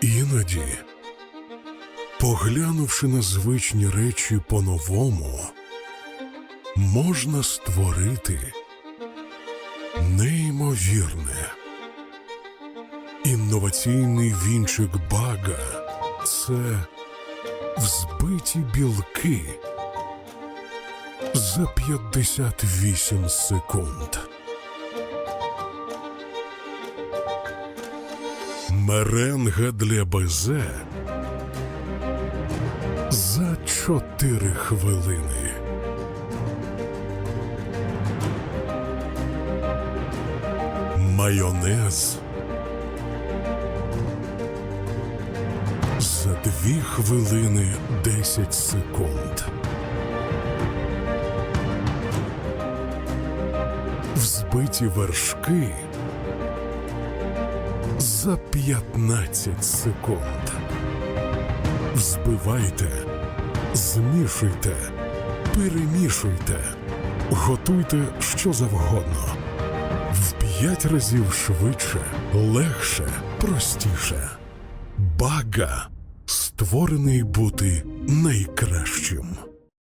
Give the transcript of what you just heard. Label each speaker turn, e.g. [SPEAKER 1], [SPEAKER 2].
[SPEAKER 1] Іноді, поглянувши на звичні речі по-новому, можна створити неймовірне. Інноваційний вінчик бага це взбиті білки за 58 секунд. Меренга для безе за 4 хвилини. Майонез за 2 хвилини 10 секунд. Взбиті вершки за 15 секунд. Взбивайте, змішуйте, перемішуйте, готуйте що завгодно. В п'ять разів швидше, легше, простіше. Бага створений бути найкращим.